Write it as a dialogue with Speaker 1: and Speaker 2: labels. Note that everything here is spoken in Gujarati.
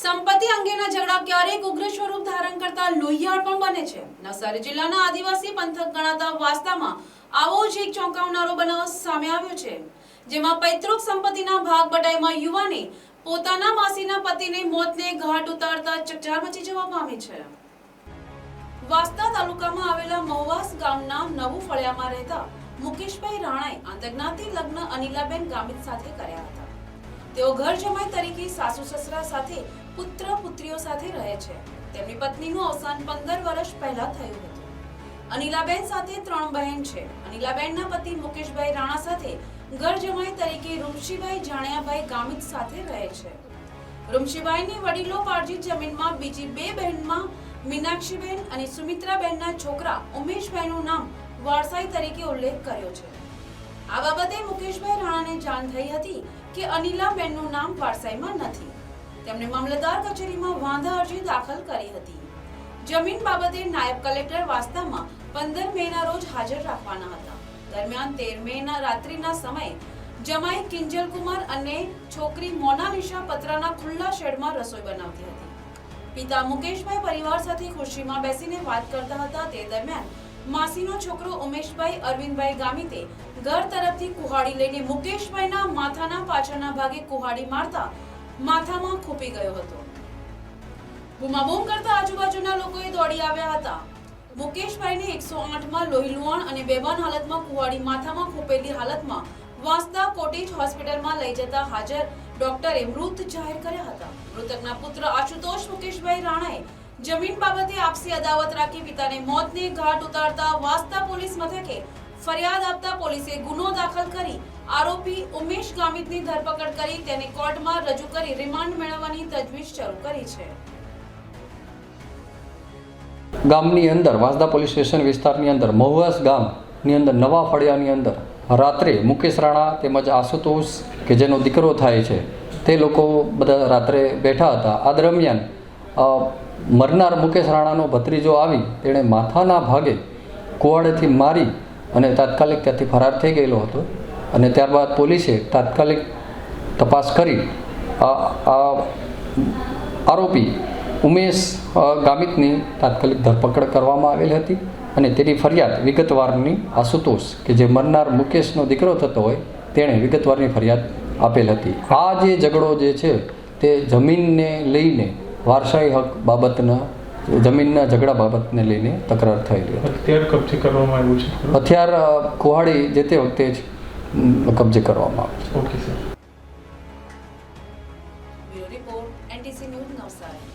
Speaker 1: સંપત્તિ અંગેના ઝઘડા ક્યારેક ઉગ્ર સ્વરૂપ ધારણ કરતા લોહિયાળ પણ બને છે. નવસારી જિલ્લાના આદિવાસી પંથક ગણાતા વાસ્તામાં આવો જ એક ચોંકાવનારો બનાવ સામે આવ્યો છે. જેમાં પૈતૃક સંપત્તિના ભાગ બટાઈમાં યુવાને પોતાના માસીના પતિને મોતને ઘાટ ઉતારતા ચકચાર મચી જવા પામી છે. વાસ્તા તાલુકામાં આવેલા મહુવાસ ગામના નવું ફળિયામાં રહેતા મુકેશભાઈ રાણાએ આંતરજ્ઞાતિ લગ્ન અનિલાબેન ગામિત સાથે કર્યા હતા. તેઓ ઘર જમાઈ તરીકે સાસુ સસરા સાથે, પુત્ર પુત્રીઓ સાથે રહે છે. તેમની પત્નીનું અવસાન પંદર વર્ષ પહેલા થયું હતું. અનિલાબેન સાથે ત્રણ બહેન છે. અનિલાબેનના પતિ મુકેશભાઈ રાણા સાથે ઘર જમાઈ તરીકે રૂમશીભાઈ જાણ્યાભાઈ ગામિત સાથે રહે છે. રૂમશીભાઈની વડીલો પાર્જિત જમીનમાં, બીજી બે બહેનમાં મીનાક્ષીબેન અને સુમિત્રાબેનના છોકરા ઉમેશભાઈનું નામ વારસાઈ તરીકે ઉલ્લેખ કર્યો છે. આ બાબતે મુકેશભાઈ રાણાને જાણ થઈ હતી કે અનિલાબેનનું નામ વારસાઈમાં નથી. તેમણે મામલતદાર કચેરીમાં વાંધા અરજી દાખલ કરી હતી. જમીન બાબતે નાયબ કલેક્ટર વાસ્તામાં પંદર મેના રોજ હાજર રાખવાના હતા. દરમિયાન તેર મેના રાત્રિના સમયે જમાઈ કિંજલ કુમાર અને છોકરી મોનાલિશા પતરાના ખુલ્લા શેડમાં રસોઈ બનાવતી હતી. પિતા મુકેશભાઈ પરિવાર સાથે ખુરશીમાં બેસીને વાત કરતા હતા તે દરમિયાન માસીનો છોકરો ઉમેશભાઈ અરવિંદભાઈ ગામિતે ઘર તરફથી કુહાડી લઈને મુકેશભાઈના માથાના પાછળના ભાગે કુહાડી મારતા માથામાં ખૂપી ગયો હતો. બૂમાબૂમ કરતા આજુબાજુના લોકોએ દોડી આવ્યા હતા. મુકેશભાઈને એકસો આઠમાં લોહીલુહાણ અને બેભાન હાલતમાં કુહાડી માથામાં ખૂપેલી હાલતમાં વાંસદા કોટેજ હોસ્પિટલમાં લઈ જતા હાજર ડોક્ટરે મૃત જાહેર કર્યા હતા. મૃતકના પુત્ર આશુતોષ મુકેશભાઈ રાણાએ જમીન બાબતે આપસી અદાવત રાખી પિતાને મોતને ઘાટ ઉતારતા વાસ્તા પોલીસ મથકે ફરિયાદ આપતા પોલીસે ગુનો દાખલ કરી આરોપી ઉમેશ ગામિતની ધરપકડ કરી તેને કોર્ટમાં રજૂ કરી રિમાન્ડ મેળવવાની તજવીજ શરૂ કરી છે.
Speaker 2: ગામની અંદર, વાંસદા પોલીસ સ્ટેશન વિસ્તારની અંદર, મહુવાસ ગામની અંદર, નવા ફળિયાની અંદર રાત્રે મુકેશ રાણા તેમજ આશુતોષ કે જેનો દીકરો થાય છે, તે લોકો બધા રાત્રે બેઠા હતા. આ દરમિયાન મરનાર મુકેશ રાણાનો ભત્રીજો આવી તેણે માથાના ભાગે કુવાડેથી મારી અને તાત્કાલિક ત્યાંથી ફરાર થઈ ગયેલો હતો અને ત્યારબાદ પોલીસે તાત્કાલિક તપાસ કરી. આ આરોપી ઉમેશ ગામિતની તાત્કાલિક ધરપકડ કરવામાં આવેલી હતી અને તેની ફરિયાદ વિગતવારની આશુતોષ કે જે મરનાર મુકેશનો દીકરો થતો હોય તેણે વિગતવારની ફરિયાદ આપેલ હતી. આ જે ઝઘડો જે છે તે જમીનને લઈને વારસાઈ હક બાબતના જમીનના ઝઘડા બાબતને લઈને તકરાર થયેલી
Speaker 3: હથિયાર કબજે કરવામાં આવ્યું છે?
Speaker 2: હથિયાર કુહાડી જે તે વખતે જ કબજે કરવામાં આવે છે.
Speaker 3: Okay sir.
Speaker 1: Report NTC news Navsari.